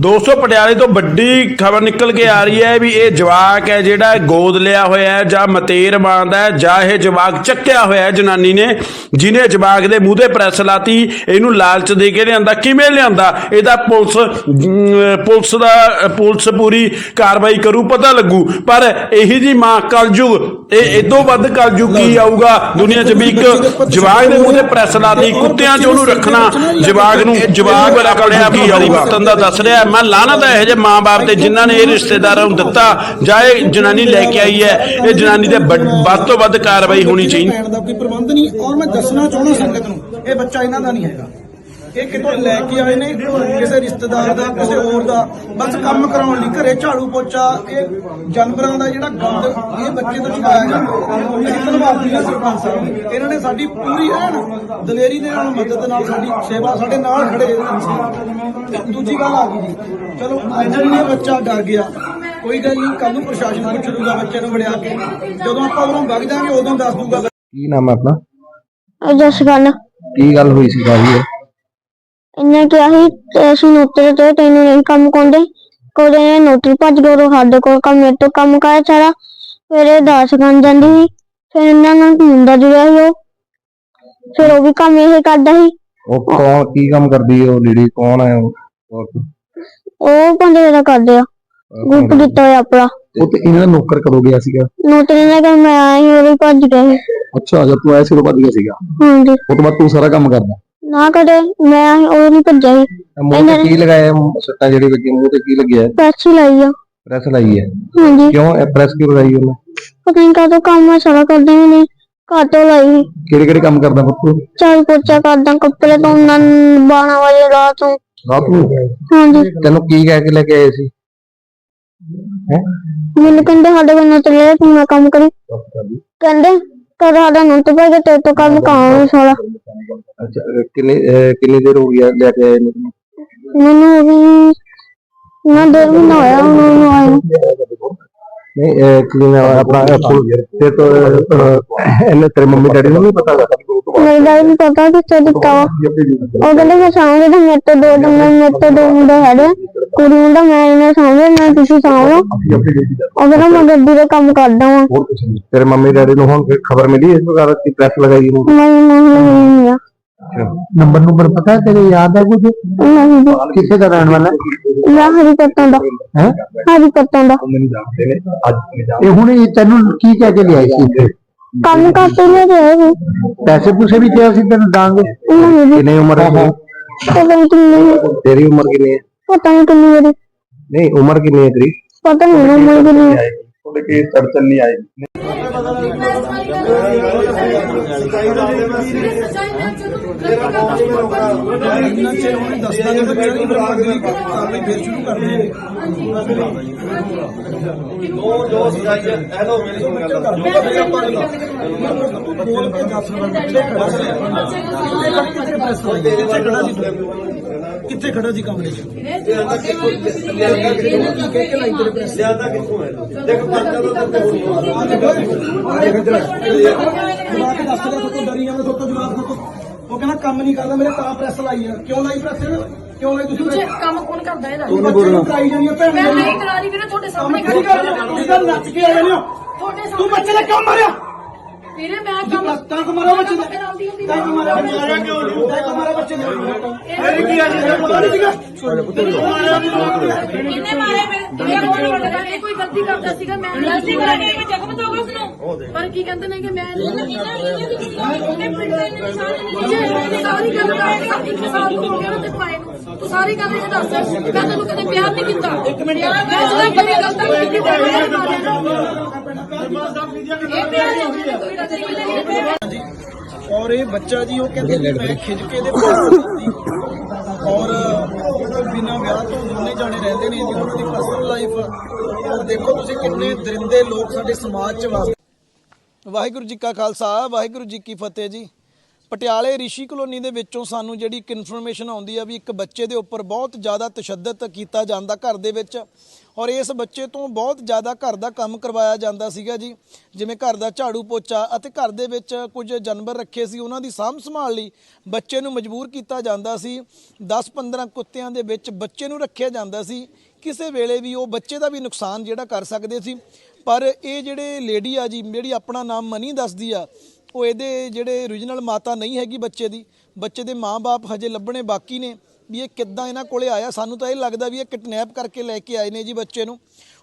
ਦੋਸਤੋ ਪਟਿਆਲੇ ਤੋਂ ਵੱਡੀ ਖਬਰ ਨਿਕਲ ਕੇ ਆ ਰਹੀ ਹੈ ਵੀ ਇਹ ਜਵਾਕ ਹੈ ਜਿਹੜਾ ਗੋਦ ਲਿਆ ਹੋਇਆ ਹੈ ਜਾਂ ਮਤੇਰ ਬਾਂਦਾ ਹੈ ਜਾਂ ਇਹ ਜਵਾਕ ਚੱਕਿਆ ਹੋਇਆ ਹੈ ਜਨਾਨੀ ਨੇ ਜਿਹਨੇ ਜਵਾਕ ਦੇ ਮੂੰਹ ਤੇ ਪ੍ਰੈਸ ਲਾਤੀ ਇਹਨੂੰ ਲਾਲਚ ਦੇ ਕੇ ਲਿਆਂਦਾ ਕਿਵੇਂ ਲਿਆਂਦਾ? ਇਹਦਾ ਪੁਲਿਸ ਪੁਲਿਸ ਦਾ ਪੁਲਿਸ ਪੂਰੀ ਕਾਰਵਾਈ ਕਰੂ ਪਤਾ ਲੱਗੂ। ਪਰ ਇਹੀ ਜੀ ਮਾਂ ਕਲਯੁਗ ਇਹ ਇਦੋਂ ਵੱਧ ਕਲਯੁਗ ਕੀ ਆਊਗਾ? ਦੁਨੀਆ 'ਚ ਵੀ ਇੱਕ ਜਵਾਕ ਦੇ ਮੂੰਹ ਤੇ ਪ੍ਰੈਸ ਲਾਤੀ ਕੁੱਤਿਆਂ 'ਚ ਉਹਨੂੰ ਰੱਖਣਾ ਜਵਾਕ ਨੂੰ ਜਵਾਕ ਵਾਲਾ ਆਪਣੇ ਆਪ ਹੀ ਵਰਤਨ ਦਾ ਦੱਸ ਰਿਹਾ ਮੈਂ ਲਾਹਨਤ ਹੈ, ਇਹੋ ਜਿਹੇ ਮਾਂ-ਬਾਪ ਤੇ ਜਿਨ੍ਹਾਂ ਨੇ ਇਹ ਰਿਸ਼ਤੇਦਾਰਾਂ ਨੂੰ ਦਿੱਤਾ, ਜਾਂ ਇਹ ਜਨਾਨੀ ਲੈ ਕੇ ਆਈ ਹੈ, ਇਹ ਜਨਾਨੀ ਤੇ ਵੱਡ- ਵੱਧ ਤੋਂ ਵੱਧ ਕਾਰਵਾਈ ਹੋਣੀ ਚਾਹੀਦੀ। ਲੈਣ ਦਾ ਕੋਈ ਪ੍ਰਬੰਧ ਨਹੀਂ, ਔਰ ਮੈਂ ਦੱਸਣਾ ਚਾਹੁੰਦਾ ਸੰਗਤ ਨੂੰ, ਇਹ ਬੱਚਾ ਇਹਨਾਂ ਦਾ ਨਹੀਂ ਹੈਗਾ। ਇਹ ਕਿਤੋਂ ਲੈ ਕੇ ਆਏ ਨੇ? ਕਿਸੇ ਰਿਸ਼ਤੇਦਾਰ ਦਾ ਕਿਸੇ ਹੋਰ ਦਾ? ਬਸ ਕੰਮ ਕਰਾਉਣ ਲਈ ਘਰੇ ਝਾੜੂ ਪੋਚਾ ਇਹ ਜਾਨਵਰਾਂ ਦਾ ਜਿਹੜਾ ਗੰਦ ਇਹ ਬੱਚੇ ਤੋਂ ਚੁਕਾਇਆ ਜਾਂਦਾ ਅਸੀਂ ਧੰਨਵਾਦੀ ਹਾਂ ਸਰਪੰਚ ਸਾਹਿਬ ਦੇ। ਇਹਨਾਂ ਨੇ ਸਾਡੀ ਪੂਰੀ ਐਨ ਦਲੇਰੀ ਦੇ ਨਾਲ ਮਦਦ ਨਾਲ ਸਾਡੀ ਸੇਵਾ ਸਾਡੇ ਨਾਲ ਖੜੇ ਰਹੇ ਦੂਜੀ ਗੱਲ ਆ ਗਈ ਜੀ। ਚਲੋ ਅੱਜ ਵੀ ਇਹ ਬੱਚਾ ਡਰ ਗਿਆ। ਕੋਈ ਗੱਲ ਨਹੀਂ ਕੱਲ ਨੂੰ ਪ੍ਰਸ਼ਾਸਨ ਪੁੱਛ ਲੂਗਾ ਬੱਚੇ ਨੂੰ ਵੜਿਆ ਕੇ। ਜਦੋਂ ਆਪਾਂ ਉਦੋਂ ਵਗ ਜਾਾਂਗੇ ਉਦੋਂ ਦੱਸ ਦੂਗਾ। ਕੀ ਨਾਮ ਹੈ ਆਪਣਾ? ਜਸ ਗੱਲ ਕੀ ਗੱਲ ਹੋਈ ਸੀ ਇਹ? ਇਹਨੇ ਕਿਹਾ ਸੀ ਅਸੀਂ ਨੋਟਰ ਤੇ ਤੈਨੂੰ ਨਹੀਂ ਕੰਮ ਕੋਂਦੇ ਕੋਦੇ ਨੇ ਨੋਟਰ ਭੱਜ ਗਏ ਉਹ ਸਾਡੇ ਕੋਲ ਕੰਮ ਮੇਰੇ ਤੋਂ ਕੰਮ ਕਰਾਇਆ ਸਾਰਾ। ਫਿਰ ਇਹ ਦਾਸ ਬਣ ਜਾਂਦੀ ਸੀ। ਫਿਰ ਇਹਨਾਂ ਨਾਲ ਮੁੰਡਾ ਜੁੜਿਆ ਸੀ ਉਹ? ਫਿਰ ਉਹ ਵੀ ਕੰਮ ਇਹ ਕਰਦਾ ਸੀ। ਉਹ ਕੌਣ ਕੀ ਕੰਮ ਕਰਦੀ ਹੈ ਉਹ ਲੇਡੀ ਕੌਣ ਹੈ ਉਹ? ਉਹ- ਉਹ ਬੰਦੇ ਦਾ ਕਰਦੇ ਆ। ਗਰੁੱਪ ਦਿੱਤਾ ਹੋਇਆ ਆਪਣਾ। ਉਹ ਤੇ ਇਹਨਾਂ ਦਾ ਨੌਕਰ ਕਦੋਂ ਗਿਆ ਸੀਗਾ? ਨੋਟਰ ਨੇ ਮੈਂ ਆਇਆ ਸੀ ਉਹ ਵੀ ਭੱਜ ਗਿਆ ਸੀ। ਅੱਛਾ ਜਦ ਤੂੰ ਆਇਆ ਸੀ ਉਦੋਂ ਭੱਜ ਗਿਆ ਸੀਗਾ? ਹਾਂਜੀ। ਉਹ ਤੋਂ ਬਾਅਦ ਤੂੰ ਸਾਰਾ ਕੰਮ ਕਰਦਾ? ਨਾ ਕਰੇ ਮੈਂ ਉਹ ਨਹੀਂ ਭੱਜਿਆ ਸੀ। ਮੂੰਹ ਤੇ ਕੀ ਲਗਾਇਆ? ਸੱਟਾਂ ਜਿਹੜੀ ਲੱਗੀ ਮੂੰਹ ਤੇ ਕੀ ਲੱਗਿਆ? ਹੀ ਲਾਈ ਆ। ਪ੍ਰੈਸ ਲਾਈ ਹੈ ਹਾਂਜੀ। ਕਿਉਂ? ਇਹ ਪ੍ਰੈਸ ਕਿਉਂ ਲਗਾਈ ਉਹਨੇ? ਪਤਾ ਨਹੀਂ ਕਾਹਤੋਂ ਕੰਮ ਮੈਂ ਸਾਰਾ ਕਰਦਾ ਨਹੀਂ ਕਾਟੋ ਲਾਈ। ਕਿਹੜੇ ਕਿਹੜੇ ਕੰਮ ਕਰਦਾ ਪੁੱਤ ਚਾਲ ਪੋਚਾ ਕਰਦਾ ਕੱਪੜੇ ਧੋਣਾ 12 ਵਜੇ ਰਾਤ ਨੂੰ। ਰਾਤ ਨੂੰ? ਹਾਂਜੀ। ਤੈਨੂੰ ਕੀ ਕਹਿ ਕੇ ਲੈ ਕੇ ਆਏ ਸੀ? ਹੈ? ਮੈਨੂੰ ਕਹਿੰਦੇ ਸਾਡੇ ਕੋਲ ਲੈ ਤੂੰ ਨਾ ਕੰਮ ਕਰੀ। ਕਹਿੰਦੇ ਸਾਡਾ ਨੋਟ ਪੈ ਗਿਆ ਤੇ ਤੋਂ ਕੰਮ ਕਾਉਂ ਸਾਲਾ ਅੱਛਾ ਅਹ ਕਿੰਨੀ ਅਹ ਕਿੰਨੀ ਦੇਰ ਹੋ ਗਈ ਹੈ ਲੈ ਕੇ ਆਏ ਨੂੰ ਤੈਨੂੰ? ਮੈਨੂੰ ਵੀ ਨਾ ਦੇਰ ਵੀ ਨਾ ਹੋਇਆ ਉਹਨਾਂ ਨੂੰ ਆਏ ਨੂੰ। ਨਹੀਂ ਅਹ ਕੀ ਨਾਮ ਹੈ ਆਪਣਾ ਇਹ ਫੁੱਲ ਤੇ ਤੋਂ ਅਹ, ਇਹਨੇ ਤੇਰੇ ਮੰਮੀ ਡੈਡੀ ਨੂੰ ਨਹੀਂ ਪਤਾ ਹੈਗਾ ਮੇਰੇ ਦਾ ਨਹੀਂ ਪਤਾ ਕਿੱਥੇ ਦਿੱਤਾ ਵਾ ਉਹ ਕਹਿੰਦੇ ਮੈਂ ਸਾਹਮਣੇ ਤਾਂ ਮੇਰੇ ਤੋਂ ਦੋ ਡੰਗੇ ਮੇਰੇ ਤੋਂ ਦੋ ਮੁੰਡੇ ਹੈਗੇ ਆ। ਕੁੜੀ ਮੁੰਡਾ ਮੈਂ ਇਹਨੇ ਸਾਹਮਣੇ ਮੈਂ ਤੁਸੀਂ ਸਾਹਮਣੇ ਉਹ ਕਹਿੰਦਾ ਮੈਂ ਗੱਡੀ ਦਾ ਕੰਮ ਕਰਦਾ ਵਾਂ। ਹੋਰ ਕੁਝ ਨਹੀਂ। ਤੇਰੇ ਮੰਮੀ ਡੈਡੀ ਨੂੰ ਹੁਣ ਖਬਰ ਮਿਲੀ ਇਸ ਵਗਾਰ ਦੀ ਪ੍ਰੈਸ ਲਗਾਈ ਨੂੰ ਮੈਂ ਨਹੀਂ ਨਹੀਂ ਆ ਨੰਬਰ ਨੰਬਰ ਪਤਾ ਹੈ ਤੇਰੇ ਯਾਦ ਹੈ ਕੁਝ ਨਹੀਂ। ਜੀ ਕਿੱਥੇ ਦਾ ਰਹਿਣ ਵਾਲਾ? ਮੈਂ ਹਰੀ ਪੱਤਾਂ ਦਾ। ਹੈ? ਹਰੀ ਪੱਤਾਂ ਦਾ। ਮੈਨੂੰ ਜਾਣਦੇ ਨੇ ਅੱਜ ਇਹ ਹੁਣ ਇਹ ਤੈਨੂੰ ਕੀ ਕਹਿ ਕੇ ਲਿਆਈ ਸੀ? ਇੱਥੇ ਕੰਮ ਕਰਤੇ ਲੈ ਰਹੇ ਪੈਸੇ ਪੂਸੇ ਵੀ ਕਿਹਾ ਸੀ ਤੈਨੂੰ ਦਾਂਗੇ? ਨਹੀਂ ਕਿੰਨੀ ਉਮਰ ਹੈ? ਨਹੀਂ ਤੇਰੀ ਉਮਰ ਕਿੰਨੀ ਹੈ? ਪਤਾ ਨਹੀਂ ਕਿੰਨੀ ਮੇਰੀ ਨਹੀਂ ਉਮਰ ਕਿੰਨੀ ਹੈ ਤੇਰੀ ਪਤਾ ਨਹੀਂ ਨਾ ਮੈਂ ਕਿੰਨੀ ਤੁਹਾਡੇ ਕੀ ਤੜਚਲ ਨਹੀਂ ਆਈ ਇੰਨਾ ਨਹੀਂ ਕਰ ਦੋ ਦੋ ਤੂੰ ਕਿੱਥੇ ਖੜਾ ਸੀ ਕਮਰੇ 'ਚ ਜਵਾਬ ਕੇ ਦੱਸ ਰਿਹਾ ਤੂੰ ਡਰੀ ਜਾਂਦਾ ਤੋਂ ਜਵਾਬ ਤੋਂ ਉਹ ਕਹਿੰਦਾ ਕੰਮ ਨਹੀਂ ਕਰਦਾ ਮੇਰੇ ਤਾਂ ਪ੍ਰੈਸ ਲਾਈ ਆ ਕਿਉਂ ਲਾਈ ਪ੍ਰੈਸ ਕਿਉਂ ਲਾਈ ਤੁਸੀਂ press? ਕੰਮ ਕੌਣ ਕਰਦਾ ਇਹਦਾ ਤੂੰ ਬੱਚੇ ਨੂੰ ਕਰਾਈ ਜਾਂਦੀ ਆ ਭੈਣ ਮੈਂ ਨੂੰ। ਨਹੀਂ ਕਰਾ ਰਹੀ ਵੀਰੇ ਤੁਹਾਡੇ ਕੰਮ ਸਾਹਮਣੇ ਆ? ਤੁਸੀਂ ਤਾਂ ਨੱਚ ਕੇ ਆ ਜਾਂਦੇ ਹੋ ਤੁਹਾਡੇ ਤੂੰ ਸਾਹਮਣੇ ਬੱਚੇ ਨੇ ਕਿਉਂ ਮਾਰਿਆ ਵੀਰੇ ਮੈਂ ਕੰਮ ਤਾਂ ਕਿ ਤਾਂ ਕਿ ਬੱਚੇ ਨੇ। ਕਿਉਂ ਨਹੀਂ ਤਾਂ ਕਿ ਮਾਰਿਆ ਬੱਚੇ ਨੇ। ਮੇਰੀ ਕੀ ਅੱਜ ਦਾ ਪਤਾ ਨਹੀਂ ਸੀਗਾ ਇਹਨੇ ਮਾਰੇ ਮੇਰੇ? ਇਹ ਕੋਣ ਵੱਡਾ ਇਹ ਕੋਈ ਗਲਤੀ ਕਰਦਾ ਸੀਗਾ ਮੈਂ ਗਲਤੀ ਕਰਾਂਗੇ ਮੈਂ ਜ਼ਖਮ ਦੋਗਾ ਉਸਨੂੰ। ਪਰ ਕੀ ਕਹਿੰਦੇ ਨੇ ਕਿ ਮੈਂ ਉਹਨੇ ਪਿੰਡ ਦੇ ਨਿਸ਼ਾਨ ਨਹੀਂ ਸਾਰੀ ਗੱਲ ਕਰ ਇੱਕ ਸਾਲ ਹੋ ਗਿਆ ਨਾ ਤੇ ਪਾਏ ਨੂੰ। ਤੂੰ ਸਾਰੀ ਗੱਲ ਇਹ ਦੱਸ। ਮੈਂ ਤੈਨੂੰ ਕਦੇ ਪਿਆਰ ਨਹੀਂ ਕੀਤਾ। ਇੱਕ ਮਿੰਟ। ਮੈਂ ਜਦੋਂ ਕਦੇ ਗਲਤ ਨਹੀਂ ਕੀਤੀ ਤੇ ਮੈਂ ਮਾਰਿਆ ਔਰ ਇਹ ਬੱਚਾ ਜੀ, ਉਹ ਕਹਿੰਦੇ ਕਿ ਮੈਂ ਖਿੱਚ ਕੇ ਇਹਦੇ ਔਰ ਬਿਨਾਂ ਵਿਆਹ ਤੋਂ ਦੋਨੇ ਜਾਣੇ ਰਹਿੰਦੇ ਨੇ ਜੀ ਉਹਨਾਂ ਦੀ ਪਰਸਨਲ ਲਾਈਫ ਔਰ ਦੇਖੋ ਤੁਸੀਂ ਕਿੰਨੇ ਦਰਿੰਦੇ ਲੋਕ ਸਾਡੇ ਸਮਾਜ 'ਚ ਵਾਸਤੇ। ਵਾਹਿਗੁਰੂ ਜੀ ਕਾ ਖਾਲਸਾ, ਵਾਹਿਗੁਰੂ ਜੀ ਕੀ ਫਤਿਹ ਜੀ। ਪਟਿਆਲੇ ਰਿਸ਼ੀ ਕਲੋਨੀ ਦੇ ਵਿੱਚੋਂ ਸਾਨੂੰ ਜਿਹੜੀ ਇੱਕ ਇਨਫੋਰਮੇਸ਼ਨ ਆਉਂਦੀ ਆ ਵੀ ਇੱਕ ਬੱਚੇ ਦੇ ਉੱਪਰ ਬਹੁਤ ਜ਼ਿਆਦਾ ਤਸ਼ੱਦਦ ਕੀਤਾ ਜਾਂਦਾ ਘਰ ਦੇ ਵਿੱਚ। ਔਰ ਇਸ ਬੱਚੇ ਤੋਂ ਬਹੁਤ ਜ਼ਿਆਦਾ ਘਰ ਦਾ ਕੰਮ ਕਰਵਾਇਆ ਜਾਂਦਾ ਸੀਗਾ ਜੀ। ਜਿਵੇਂ ਘਰ ਦਾ ਝਾੜੂ ਪੋਚਾ ਅਤੇ ਘਰ ਦੇ ਵਿੱਚ ਕੁਝ ਜਾਨਵਰ ਰੱਖੇ ਸੀ, ਉਹਨਾਂ ਦੀ ਸਾਂਭ ਸੰਭਾਲ ਲਈ ਬੱਚੇ ਨੂੰ ਮਜਬੂਰ ਕੀਤਾ ਜਾਂਦਾ ਸੀ। 10-15 ਕੁੱਤਿਆਂ ਦੇ ਵਿੱਚ ਬੱਚੇ ਨੂੰ ਰੱਖਿਆ ਜਾਂਦਾ ਸੀ। ਕਿਸੇ ਵੇਲੇ ਵੀ ਉਹ ਬੱਚੇ ਦਾ ਵੀ ਨੁਕਸਾਨ ਜਿਹੜਾ ਕਰ ਸਕਦੇ ਸੀ। ਪਰ ਇਹ ਜਿਹੜੇ ਲੇਡੀ ਆ ਜੀ, ਜਿਹੜੀ ਆਪਣਾ ਨਾਮ ਮਨੀ ਦੱਸਦੀ ਆ ਉਹ ਇਹਦੇ ਜਿਹੜੇ ਓਰੀਜਨਲ ਮਾਤਾ ਨਹੀਂ ਹੈਗੀ ਬੱਚੇ ਦੀ, ਬੱਚੇ ਦੇ ਮਾਪੇ ਹਜੇ ਲੱਭਣੇ ਬਾਕੀ ਨੇ, ਵੀ ਇਹ ਕਿੱਦਾਂ ਇਹਨਾਂ ਕੋਲੇ ਆਇਆ। ਸਾਨੂੰ ਤਾਂ ਇਹ ਲੱਗਦਾ ਵੀ ਇਹ ਕਿਡਨੈਪ ਕਰਕੇ ਲੈ ਕੇ ਆਏ ਨੇ ਜੀ ਬੱਚੇ ਨੂੰ।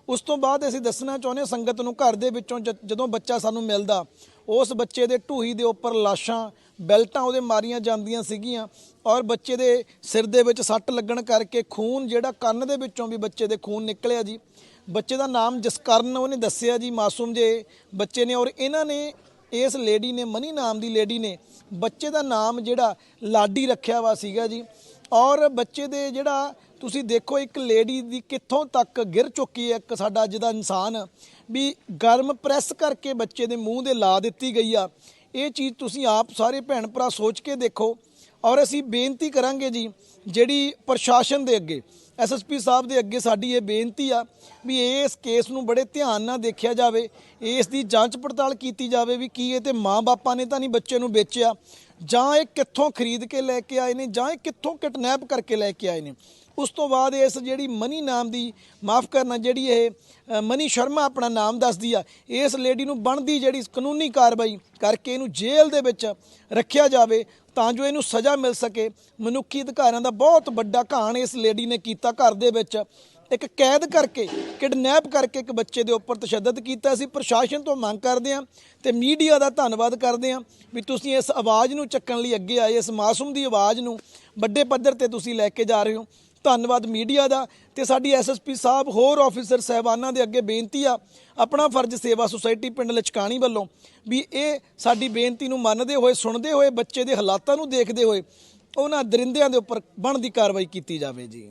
ਉਸ ਤੋਂ ਬਾਅਦ ਅਸੀਂ ਦੱਸਣਾ ਚਾਹੁੰਦੇ ਹਾਂ ਸੰਗਤ ਨੂੰ ਘਰ ਦੇ ਵਿੱਚੋਂ ਜਦੋਂ ਬੱਚਾ ਸਾਨੂੰ ਮਿਲਦਾ, ਉਸ ਬੱਚੇ ਦੇ ਢੂਹੀ ਦੇ ਉੱਪਰ ਲਾਸ਼ਾਂ, ਬੈਲਟਾਂ ਉਹਦੇ ਮਾਰੀਆਂ ਜਾਂਦੀਆਂ ਸੀਗੀਆਂ ਔਰ ਬੱਚੇ ਦੇ ਸਿਰ ਦੇ ਵਿੱਚ ਸੱਟ ਲੱਗਣ ਕਰਕੇ ਖੂਨ ਜਿਹੜਾ ਕੰਨ ਦੇ ਵਿੱਚੋਂ ਵੀ ਬੱਚੇ ਦੇ ਖੂਨ ਨਿਕਲਿਆ ਜੀ। ਬੱਚੇ ਦਾ ਨਾਮ ਜਸਕਰਨ ਉਹਨੇ ਦੱਸਿਆ ਜੀ, ਮਾਸੂਮ ਜੇ ਬੱਚੇ ਨੇ ਔਰ ਇਹਨਾਂ ਨੇ ਇਸ ਲੇਡੀ ਨੇ, ਮਨੀ ਨਾਮ ਦੀ ਲੇਡੀ ਨੇ, ਬੱਚੇ ਦਾ ਨਾਮ ਜਿਹੜਾ ਲਾਡੀ ਰੱਖਿਆ ਵਾ ਸੀਗਾ ਜੀ। ਔਰ ਬੱਚੇ ਦੇ ਜਿਹੜਾ, ਤੁਸੀਂ ਦੇਖੋ ਇੱਕ ਲੇਡੀ ਦੀ ਕਿੱਥੋਂ ਤੱਕ ਗਿਰ ਚੁੱਕੀ ਹੈ ਇੱਕ ਸਾਡਾ ਅੱਜ ਦਾ ਇਨਸਾਨ, ਵੀ ਗਰਮ ਪ੍ਰੈਸ ਕਰਕੇ ਬੱਚੇ ਦੇ ਮੂੰਹ ਦੇ ਲਾ ਦਿੱਤੀ ਗਈ ਆ। ਇਹ ਚੀਜ਼ ਤੁਸੀਂ ਆਪ ਸਾਰੇ ਭੈਣ ਭਰਾ ਸੋਚ ਕੇ ਦੇਖੋ। ਔਰ ਅਸੀਂ ਬੇਨਤੀ ਕਰਾਂਗੇ ਜੀ, ਜਿਹੜੀ ਪ੍ਰਸ਼ਾਸਨ ਦੇ ਅੱਗੇ ਐਸਐਸਪੀ ਸਾਹਿਬ ਦੇ ਅੱਗੇ ਸਾਡੀ ਇਹ ਬੇਨਤੀ ਆ ਵੀ ਇਸ ਕੇਸ ਨੂੰ ਬੜੇ ਧਿਆਨ ਨਾਲ ਦੇਖਿਆ ਜਾਵੇ, ਇਸ ਦੀ ਜਾਂਚ ਪੜਤਾਲ ਕੀਤੀ ਜਾਵੇ ਵੀ ਕੀ ਇਹ ਤੇ ਮਾਂ-ਬਾਪਾਂ ਨੇ ਤਾਂ ਨਹੀਂ ਬੱਚੇ ਨੂੰ ਵੇਚਿਆ, ਜਾਂ ਇਹ ਕਿੱਥੋਂ ਖਰੀਦ ਕੇ ਲੈ ਕੇ ਆਏ ਨੇ, ਜਾਂ ਇਹ ਕਿੱਥੋਂ ਕਿਡਨੈਪ ਕਰਕੇ ਲੈ ਕੇ ਆਏ ਨੇ। ਉਸ ਤੋਂ ਬਾਅਦ ਇਸ ਜਿਹੜੀ ਮਨੀ ਨਾਮ ਦੀ, ਮਾਫ ਕਰਨਾ, ਜਿਹੜੀ ਇਹ ਮਨੀ ਸ਼ਰਮਾ ਆਪਣਾ ਨਾਮ ਦੱਸਦੀ ਆ, ਇਸ ਲੇਡੀ ਨੂੰ ਬਣਦੀ ਜਿਹੜੀ ਕਾਨੂੰਨੀ ਕਾਰਵਾਈ ਕਰਕੇ ਇਹਨੂੰ ਜੇਲ੍ਹ ਦੇ ਵਿੱਚ ਰੱਖਿਆ ਜਾਵੇ, ਤਾਂ ਜੋ ਇਹਨੂੰ ਸਜ਼ਾ ਮਿਲ ਸਕੇ। ਮਨੁੱਖੀ ਅਧਿਕਾਰਾਂ ਦਾ ਬਹੁਤ ਵੱਡਾ ਘਾਣ ਇਸ ਲੇਡੀ ਨੇ ਕੀਤਾ ਘਰ ਦੇ ਵਿੱਚ। ਇੱਕ ਕੈਦ ਕਰਕੇ, ਕਿਡਨੈਪ ਕਰਕੇ ਇੱਕ ਬੱਚੇ ਦੇ ਉੱਪਰ ਤਸ਼ੱਦਦ ਕੀਤਾ ਸੀ। ਪ੍ਰਸ਼ਾਸਨ ਤੋਂ ਮੰਗ ਕਰਦੇ ਹਾਂ ਤੇ ਮੀਡੀਆ ਦਾ ਧੰਨਵਾਦ ਕਰਦੇ ਹਾਂ ਵੀ ਤੁਸੀਂ ਇਸ ਆਵਾਜ਼ ਨੂੰ ਚੱਕਣ ਲਈ ਅੱਗੇ ਆਏ, ਇਸ ਮਾਸੂਮ ਦੀ ਆਵਾਜ਼ ਨੂੰ ਵੱਡੇ ਪੱਧਰ ਤੇ ਤੁਸੀਂ ਲੈ ਕੇ ਜਾ ਰਹੇ ਹੋ। ਧੰਨਵਾਦ ਮੀਡੀਆ ਦਾ ਤੇ ਸਾਡੀ ਐਸਐਸਪੀ ਸਾਹਿਬ ਹੋਰ ਆਫੀਸਰ ਸਹਿਬਾਨਾਂ ਦੇ ਅੱਗੇ ਬੇਨਤੀ ਆ ਆਪਣਾ ਫਰਜ਼ ਸੇਵਾ ਸੁਸਾਇਟੀ ਪਿੰਡ ਲਚਕਾਣੀ ਵੱਲੋਂ ਵੀ ਇਹ ਸਾਡੀ ਬੇਨਤੀ ਨੂੰ ਮੰਨਦੇ ਹੋਏ, ਸੁਣਦੇ ਹੋਏ, ਬੱਚੇ ਦੇ ਹਾਲਾਤਾਂ ਨੂੰ ਦੇਖਦੇ ਹੋਏ ਉਹਨਾਂ ਦਰਿੰਦਿਆਂ ਦੇ ਉੱਪਰ ਬਣਦੀ ਕਾਰਵਾਈ ਕੀਤੀ ਜਾਵੇ ਜੀ।